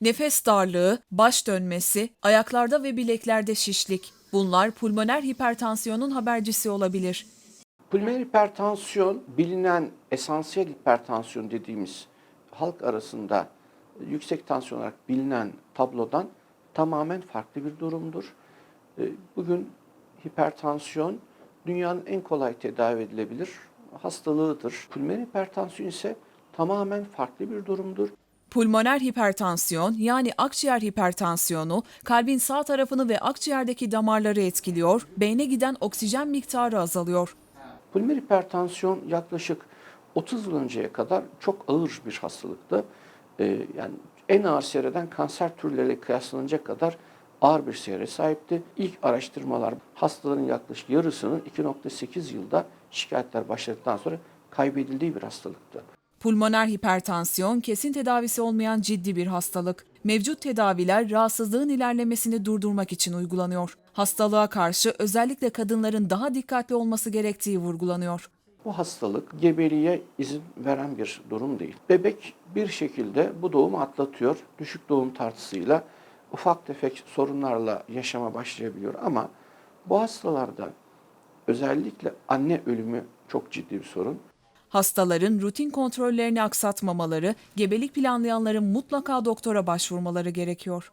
Nefes darlığı, baş dönmesi, ayaklarda ve bileklerde şişlik. Bunlar pulmoner hipertansiyonun habercisi olabilir. Pulmoner hipertansiyon bilinen esansiyel hipertansiyon dediğimiz halk arasında yüksek tansiyon olarak bilinen tablodan tamamen farklı bir durumdur. E, Bugün hipertansiyon dünyanın en kolay tedavi edilebilir hastalığıdır. Pulmoner hipertansiyon ise tamamen farklı bir durumdur. Pulmoner hipertansiyon yani akciğer hipertansiyonu kalbin sağ tarafını ve akciğerdeki damarları etkiliyor, beyne giden oksijen miktarı azalıyor. Pulmoner hipertansiyon yaklaşık 30 yıl önceye kadar çok ağır bir hastalıktı. Ee, yani en ağır seyreden kanser türleriyle kıyaslanacak kadar ağır bir seyre sahipti. İlk araştırmalar hastaların yaklaşık yarısının 2.8 yılda şikayetler başladıktan sonra kaybedildiği bir hastalıktı. Pulmoner hipertansiyon kesin tedavisi olmayan ciddi bir hastalık. Mevcut tedaviler rahatsızlığın ilerlemesini durdurmak için uygulanıyor. Hastalığa karşı özellikle kadınların daha dikkatli olması gerektiği vurgulanıyor. Bu hastalık gebeliğe izin veren bir durum değil. Bebek bir şekilde bu doğumu atlatıyor. Düşük doğum tartısıyla ufak tefek sorunlarla yaşama başlayabiliyor ama bu hastalarda özellikle anne ölümü çok ciddi bir sorun. Hastaların rutin kontrollerini aksatmamaları, gebelik planlayanların mutlaka doktora başvurmaları gerekiyor.